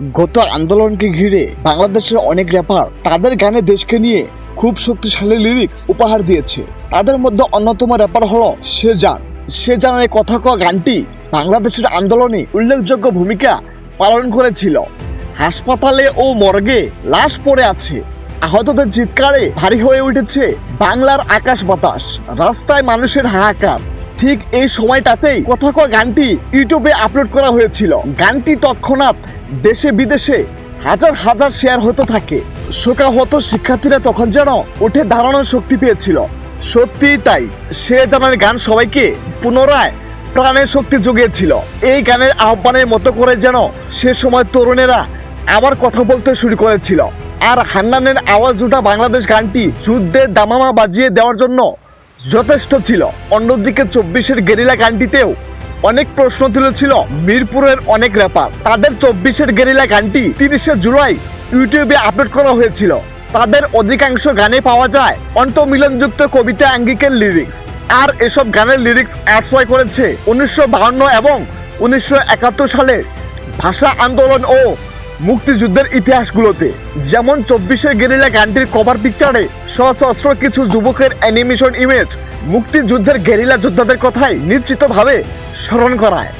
গত আন্দোলনকে ঘিরে বাংলাদেশের অনেক র্যাপার তাদের গানে দেশকে নিয়ে খুব শক্তিশালী লিরিক্স উপহার দিয়েছে। তাদের মধ্যে অন্যতম র্যাপার হলো সেজান সেজানের কথা কওয়া গানটি বাংলাদেশের আন্দোলনে উল্লেখযোগ্য ভূমিকা পালন করেছিল। হাসপাতালে ও মর্গে লাশ পড়ে আছে। আহতদের চিৎকারে ভারী হয়ে উঠেছে বাংলার আকাশ বাতাস। রাস্তায় মানুষের হাহাকার। ঠিক এই সময়টাতেই কথা কয় গানটি ইউটিউবে আপলোড করা হয়েছিল। গানটি তৎক্ষণাৎ দেশে বিদেশে হাজার হাজার শেয়ার হতে থাকে। শোকাহত শিক্ষার্থীরা তখন যেন উঠে দাঁড়ানোর শক্তি পেয়েছিল। সত্যিই তাই, সে জানার গান সবাইকে পুনরায় প্রাণের শক্তি জুগিয়েছিল। এই গানের আহ্বানের মতো করে যেন সে সময় তরুণেরা আবার কথা বলতে শুরু করেছিল। আর হান্নানের আওয়াজ উঠা বাংলাদেশ গানটি যুদ্ধের দামামা বাজিয়ে দেওয়ার জন্য যথেষ্ট ছিল। অন্যদিকে চব্বিশের গেরিলা গানটিতেও অনেক প্রশ্ন তুলেছিল মিরপুরের অনেক র্যাপার তাদের চব্বিশের গেরিলা গানটি তিরিশে জুলাই ইউটিউবে আপলোড করা হয়েছিল। তাদের অধিকাংশ গানে পাওয়া যায় অন্তমিলনযুক্ত কবিতা আঙ্গিকের লিরিক্স আর এসব গানের লিরিক্স আশ্রয় করেছে উনিশশো এবং উনিশশো একাত্তর সালের ভাষা আন্দোলন ও মুক্তিযুদ্ধের ইতিহাসগুলোতে, যেমন চব্বিশের গেরিলা গানটির কভার পিকচারে সশস্ত্র কিছু যুবকের অ্যানিমেশন ইমেজ মুক্তিযুদ্ধের গেরিলা যোদ্ধাদের কথাই নিশ্চিতভাবে স্মরণ করায়।